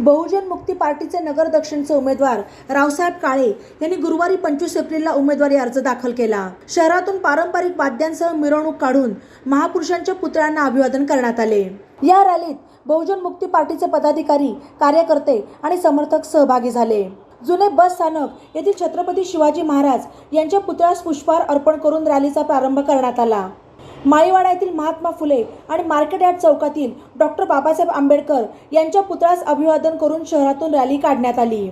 बहुजन मुक्ती पार्टीचे नगर दक्षिणचे उमेदवार रावसाहेब काळे यांनी गुरुवारी पंचवीस एप्रिलला उमेदवारी अर्ज दाखल केला. शहरातून पारंपरिक वाद्यांसह मिरवणूक काढून महापुरुषांच्या पुतळ्यांना अभिवादन करण्यात आले. या रॅलीत बहुजन मुक्ती पार्टीचे पदाधिकारी कार्यकर्ते आणि समर्थक सहभागी झाले. जुने बस स्थानक येथील छत्रपती शिवाजी महाराज यांच्या पुतळ्यास पुष्पहार अर्पण करून रॅलीचा प्रारंभ करण्यात आला. माळीवाडा येथील महात्मा फुले आणि मार्केट यार्ड चौकातील डॉक्टर बाबासाहेब आंबेडकर यांच्या पुतळ्यास अभिवादन करून शहरातून रॅली काढण्यात आली.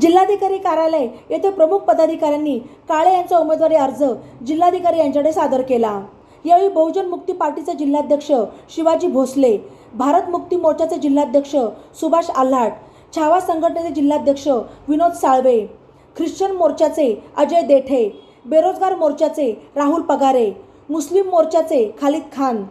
जिल्हाधिकारी कार्यालय येथे प्रमुख पदाधिकाऱ्यांनी काळे यांचा उमेदवारी अर्ज जिल्हाधिकारी यांच्याकडे सादर केला. यावेळी बहुजन मुक्ती पार्टीचे जिल्हाध्यक्ष शिवाजी भोसले भारत मुक्ती मोर्चाचे जिल्हाध्यक्ष सुभाष आल्हाट छावा संघटनेचे जिल्हाध्यक्ष विनोद साळवे ख्रिश्चन मोर्चाचे अजय देठे बेरोजगार मोर्चाचे राहुल पगारे मुस्लिम मोर्चाचे खालिद खान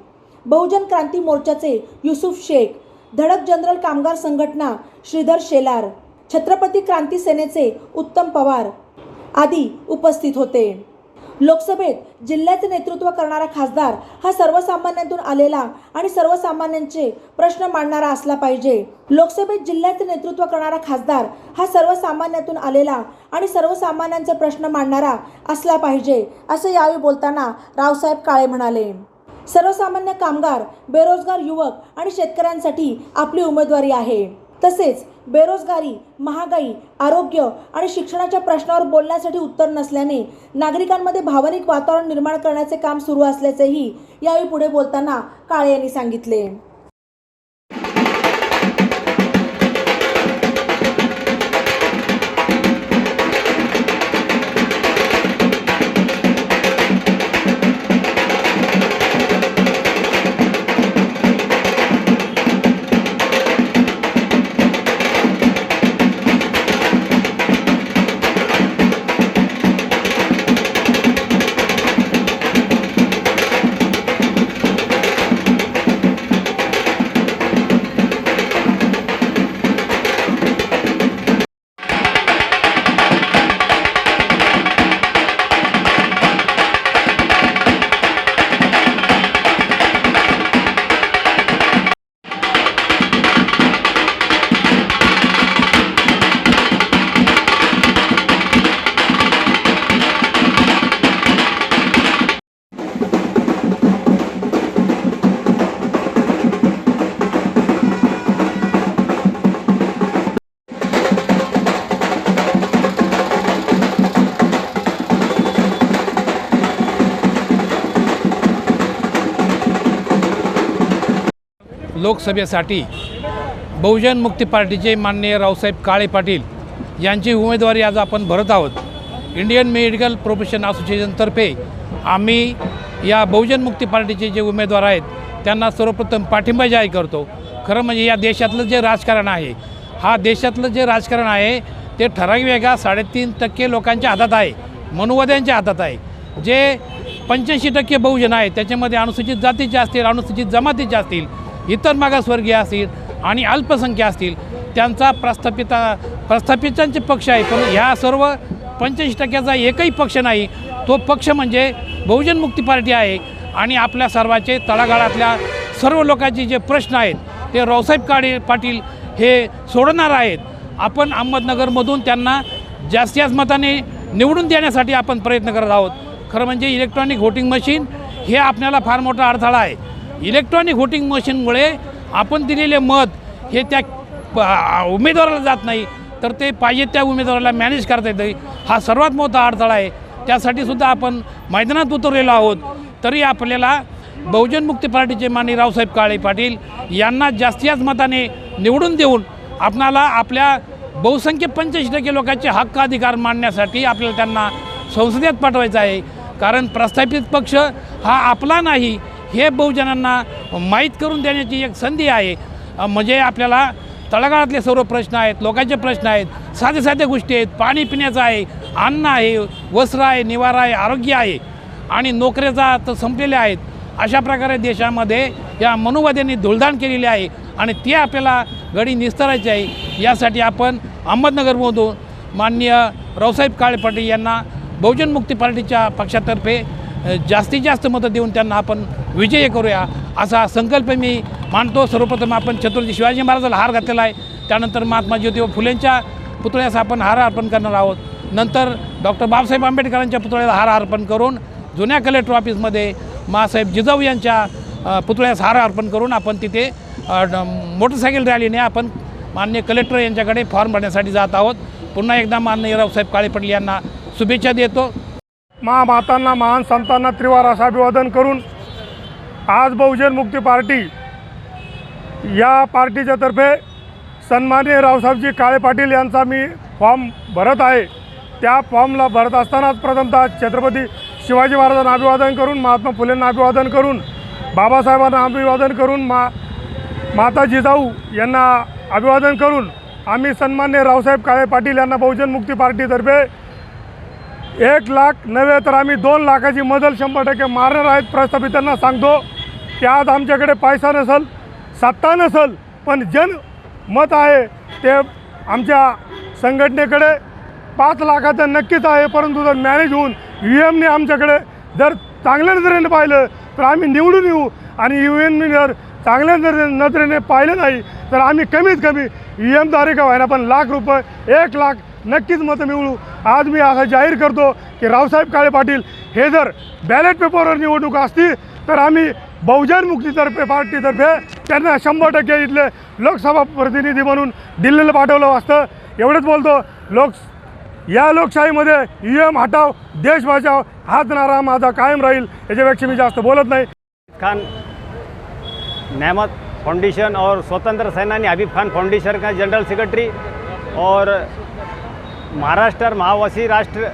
बहुजन क्रांती मोर्चाचे युसुफ शेख धडक जनरल कामगार संघटना श्रीधर शेलार छत्रपती क्रांती सेनेचे उत्तम पवार आदी उपस्थित होते. लोकसभेत जिल्ह्याचे नेतृत्व करणारा खासदार हा सर्वसामान्यांतून आलेला आणि सर्वसामान्यांचे प्रश्न मांडणारा असला पाहिजे. लोकसभेत जिल्ह्याचे नेतृत्व करणारा खासदार हा सर्वसामान्यातून आलेला आणि सर्वसामान्यांचे प्रश्न मांडणारा असला पाहिजे असं यावेळी बोलताना रावसाहेब काळे म्हणाले. सर्वसामान्य कामगार बेरोजगार युवक आणि शेतकऱ्यांसाठी आपली उमेदवारी आहे. तसेच बेरोजगारी महागाई आरोग्य आणि शिक्षणाच्या प्रश्नावर बोलण्यासाठी उत्तर नसल्याने नागरिकांमध्ये भावनिक वातावरण निर्माण करण्याचे काम सुरू असल्याचेही यावेळी पुढे बोलताना काळे यांनी सांगितले. लोकसभेसाठी बहुजन मुक्ती पार्टीचे माननीय रावसाहेब काळे पाटील यांची उमेदवारी आज आपण भरत आहोत. इंडियन मेडिकल प्रोफेशन असोसिएशनतर्फे आम्ही या बहुजन मुक्ती पार्टीचे जे उमेदवार आहेत त्यांना सर्वप्रथम पाठिंबा जाहीर करतो. खरं म्हणजे या देशातलं जे राजकारण आहे हा देशातलं जे राजकारण आहे ते ठराविक वेगा साडेतीन टक्के लोकांच्या हातात आहे मनुवाद्यांच्या हातात आहे. जे पंच्याऐंशी टक्के बहुजन आहेत त्याच्यामध्ये अनुसूचित जातीचे असतील अनुसूचित जमातीचे असतील इतर मागासवर्गीय असतील आणि अल्पसंख्या असतील त्यांचा प्रस्थापिता प्रस्थापितांचे पक्ष आहे पण ह्या सर्व पंच्याऐंशी टक्क्याचा एकही पक्ष नाही. तो पक्ष म्हणजे बहुजन मुक्ती पार्टी आहे आणि आपल्या सर्वाचे तळागाळातल्या सर्व लोकांचे जे प्रश्न आहेत ते रावसाहेब काळे पाटील हे सोडणार आहेत. आपण अहमदनगरमधून त्यांना जास्तीत जास्त मताने निवडून देण्यासाठी आपण प्रयत्न करत आहोत. खरं म्हणजे इलेक्ट्रॉनिक व्होटिंग मशीन हे आपल्याला फार मोठा अडथळा आहे. इलेक्ट्रॉनिक व्होटिंग मशीनमुळे आपण दिलेले मत हे त्या प- उमेदवाराला जात नाही तर ते पाहिजे त्या उमेदवाराला मॅनेज करता येतं हा सर्वात मोठा अडथळा आहे. त्यासाठी सुद्धा आपण मैदानात उतरलेलो आहोत. तरी आपल्याला बहुजन मुक्ती पार्टीचे माननीय रावसाहेब काळे पाटील यांना जास्ती जास्त मताने निवडून देऊन आपणाला आपल्या बहुसंख्य पंच्याऐंशी टक्के लोकांचे हक्क अधिकार मांडण्यासाठी आपल्याला त्यांना संसदेत पाठवायचं आहे. कारण प्रस्थापित पक्ष हा आपला नाही हे बहुजनांना माहीत करून देण्याची एक संधी आहे. म्हणजे आपल्याला तळागाळातले सर्व प्रश्न आहेत लोकांचे प्रश्न आहेत साध्या साध्या गोष्टी आहेत पाणी पिण्याचं आहे अन्न आहे वस्त्र आहे निवारा आहे आरोग्य आहे आणि नोकऱ्याचा तर संपलेल्या आहेत. अशा प्रकारे देशामध्ये या मनुवाद्यांनी धुळधाण केलेली आहे आणि ते आपल्याला गडी निस्तरायचे आहे. यासाठी आपण अहमदनगरमधून माननीय रावसाहेब काळे पाटील यांना बहुजन मुक्ती पार्टीच्या पक्षातर्फे जास्तीत जास्त मतं देऊन त्यांना आपण विजय करूया असा संकल्प मी मानतो. सर्वप्रथम आपण छत्रपती शिवाजी महाराजाला हार घातलेला आहे. त्यानंतर महात्मा ज्योतिबा फुलेंच्या पुतळ्यास आपण हार अर्पण करणार आहोत. नंतर डॉक्टर बाबासाहेब आंबेडकरांच्या पुतळ्याला हार अर्पण करून जुन्या कलेक्टर ऑफिसमध्ये मासाहेब जिजाऊ यांच्या पुतळ्यास हार अर्पण करून आपण तिथे ड- मोटरसायकल रॅलीने आपण माननीय कलेक्टर यांच्याकडे फॉर्म भरण्यासाठी जात आहोत. पुन्हा एकदा माननीय रावसाहेब काळे यांना शुभेच्छा देतो. महामातांना महान संतांना त्रिवार असं अभिवादन करून आज बहुजन मुक्ती पार्टी या पार्टीच्या तर्फे सन्माननीय रावसाहेबजी काळे पाटील यांचा मी फॉर्म भरत आहे. त्या फॉर्मला भरत असतानाच प्रथमतः छत्रपती शिवाजी महाराजांना अभिवादन करून महात्मा फुलेंना अभिवादन करून बाबासाहेबांना अभिवादन करून मा माता जिजाऊ यांना अभिवादन करून आम्ही सन्मान्य रावसाहेब काळे पाटील यांना बहुजन मुक्ती पार्टीतर्फे एक लाख नव्हे तर आम्ही दोन लाखाची मजल शंभर टक्के मारणार आहेत प्रस्थापितांना सांगतो. की आज आमच्याकडे पैसा नसल सत्ता नसल पण जन मत आहे ते आमच्या संघटनेकडे पाच लाखाचं नक्कीच आहे परंतु जर मॅनेज होऊन यू एमने आमच्याकडे जर चांगल्या नजरेने पाहिलं तर आम्ही निवडून येऊ. आणि यू एमने जर चांगल्या नजरे नजरेने पाहिलं नाही तर आम्ही कमीत कमी यू एमद्वारे का व्हायला पण लाख रुपये एक लाख नक्कीच मतं मिळवू आज मी असं जाहीर करतो की रावसाहेब काळे पाटील हे जर बॅलेट पेपरवर निवडणूक असती तर आम्ही बहुजन मुक्तीतर्फे पार्टीतर्फे त्यांना शंभर टक्के इथले लोकसभा प्रतिनिधी म्हणून दिल्लीला पाठवलं असतं. एवढंच बोलतो लोक या लोकशाहीमध्ये यू एम हटाव देश बचाव हाच नारा माझा कायम राहील याच्यापेक्षा मी जास्त बोलत नाही. खान नेमत फाउंडेशन और स्वतंत्र सेनानी हबीब खान फाउंडेशन का जनरल सेक्रेटरी और महाराष्ट्र महावासी राष्ट्र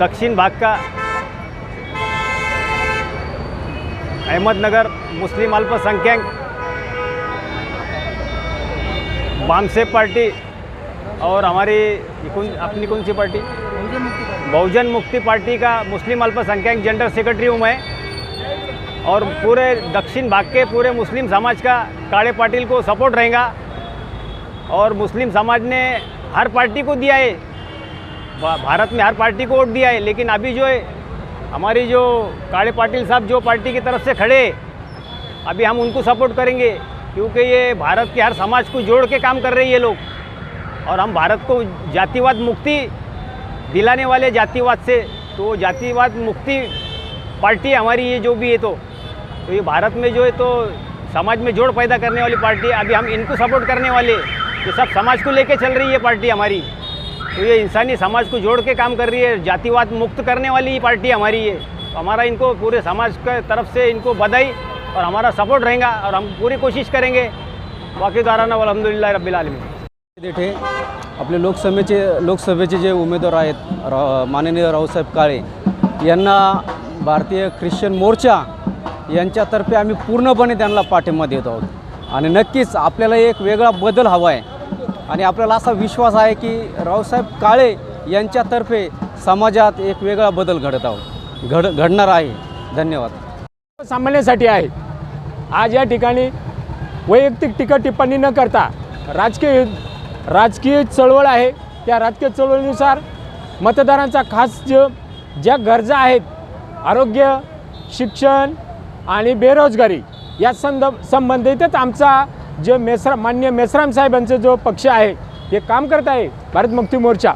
दक्षिण भाग का अहमदनगर मुस्लिम अल्पसंख्यक बामसे पार्टी और हमारी कौन अपनी कौन सी पार्टी? बहुजन मुक्ति पार्टी का मुस्लिम अल्पसंख्यक जनरल सेक्रेटरी हूँ मैं। और पूरे दक्षिण भाग के पूरे मुस्लिम समाज का काले पाटिल को सपोर्ट रहेगा। और मुस्लिम समाज ने हर पार्टी को दिया है। भारत में हर पार्टी को वोट दिया है। लेकिन अभी जो है हमारी जो काले पाटिल साहब जो पार्टी की तरफ़ से खड़े, अभी हम उनको सपोर्ट करेंगे, क्योंकि ये भारत के हर समाज को जोड़ के काम कर रहे हैं लोग। और हम भारत को जातिवाद मुक्ति दिलाने वाले जातिवाद से तो जातिवाद मुक्ति पार्टी हमारी ये जो भी है तो तो ये भारत में जो है तो समाज में जोड़ पैदा करने वाली पार्टी अभी हम इनको सपोर्ट करने वाले, ये सब समाज को लेके चल रही है पार्टी हमारी। तो ये इंसानी समाज को जोड़ के काम कर रही है जातिवाद मुक्त करने वाली पार्टी हमारी है तो हमारा इनको पूरे समाज के तरफ से इनको बधाई और हमारा सपोर्ट रहेगा और हम पूरी कोशिश करेंगे। बाकी दाराना अलहमदिल्ला रब्बिल आलमी आपले लोकसभेचे लोकसभेचे जे उमेदवार आहेत रा माननीय रावसाहेब काळे यांना भारतीय ख्रिश्चन मोर्चा यांच्यातर्फे आम्ही पूर्णपणे त्यांना पाठिंबा देत आहोत. आणि नक्कीच आपल्याला एक वेगळा बदल हवा आहे. आणि आपल्याला असा विश्वास आहे की रावसाहेब काळे यांच्यातर्फे समाजात एक वेगळा बदल घडत आहोत घड घडणार आहे. धन्यवाद. सामान्यासाठी आहे. आज या ठिकाणी वैयक्तिक टीका टिप्पणी न करता राजकीय राजकीय चळवळ आहे. त्या राजकीय चळवळीनुसार मतदारांचा खास ज ज्या गरजा आहेत आरोग्य शिक्षण आणि बेरोजगारी या संद संबंधितच आमचा जे मेसरा मान्य मेसराम साहेबांचं जो पक्ष आहे हे काम करत आहे भारत मुक्ती मोर्चा.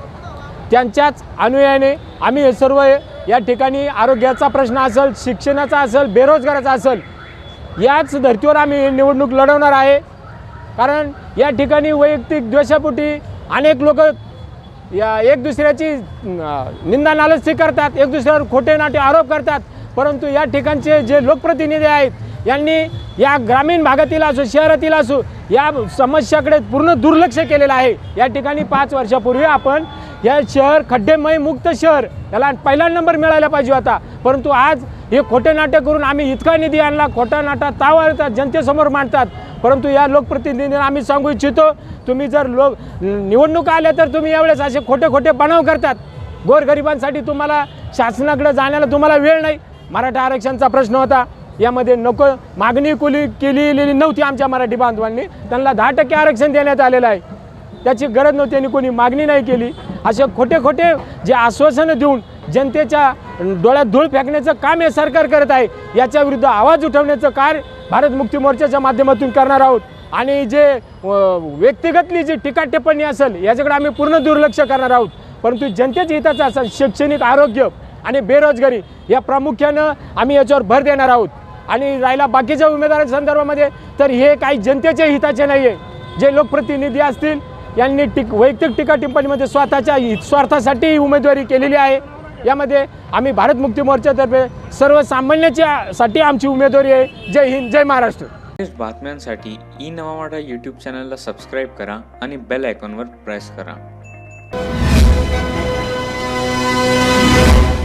त्यांच्याच अनुयायाने आम्ही हे सर्व या ठिकाणी आरोग्याचा प्रश्न असेल शिक्षणाचा असेल बेरोजगाराचा असेल याच धर्तीवर आम्ही निवडणूक लढवणार आहे. कारण या ठिकाणी वैयक्तिक द्वेषापोटी अनेक लोक या एक दुसऱ्याची निंदा नालस्ती करतात एक दुसऱ्यावर खोटे नाटे आरोप करतात. परंतु या ठिकाणचे जे लोकप्रतिनिधी आहेत यांनी या ग्रामीण भागातील असो शहरातील असो या समस्याकडे पूर्ण दुर्लक्ष केलेलं आहे. या ठिकाणी पाच वर्षापूर्वी आपण या शहर खड्डेमय मुक्त शहर याला पहिला नंबर मिळायला पाहिजे होता. परंतु आज हे खोटे नाटक करून आम्ही इतका निधी आणला खोटा नाटा तावळतात जनतेसमोर मांडतात. परंतु या लोकप्रतिनिधींना आम्ही सांगू इच्छितो तुम्ही जर लोक निवडणुका आल्या तर तुम्ही यावेळेस असे खोटे खोटे बनाव करतात. गोरगरिबांसाठी तुम्हाला शासनाकडे जाण्याला तुम्हाला वेळ नाही. मराठा आरक्षणचा प्रश्न होता. यामध्ये नको मागणी कुली केलेली नव्हती आमच्या मराठी बांधवांनी. त्यांना दहा टक्के आरक्षण देण्यात आलेलं आहे. त्याची गरज नव्हती आणि कोणी मागणी नाही केली. असे खोटे खोटे जे आश्वासनं देऊन जनतेच्या डोळ्यात धूळ फेकण्याचं काम हे सरकार करत आहे याच्या विरुद्ध आवाज उठवण्याचं कार्य भारत मुक्ती मोर्चाच्या माध्यमातून करणार आहोत. आणि जे व्यक्तिगतली जी टीका टिप्पणी असेल याच्याकडे आम्ही पूर्ण दुर्लक्ष करणार आहोत. परंतु जनतेच्या हिताचं असेल शैक्षणिक आरोग्य आणि बेरोजगारी या प्रामुख्यानं आम्ही याच्यावर भर देणार आहोत. आणि राहिला बाकीच्या उमेदवारांच्या संदर्भामध्ये तर हे काही जनतेच्या हिताचे नाही आहे जे लोकप्रतिनिधी असतील यांनी टिक वैयक्तिक टीका टिप्पणीमध्ये स्वतःच्या हित स्वार्थासाठी ही उमेदवारी केलेली आहे. यामध्ये आम्ही भारत मुक्ती मोर्चातर्फे सर्वसामान्याच्या साठी आमची उमेदवारी आहे. जय हिंद जय महाराष्ट्र. बातम्यांसाठी ई नवा यूट्यूब चॅनलला सबस्क्राईब करा आणि बेल आयकॉनवर प्रेस करा.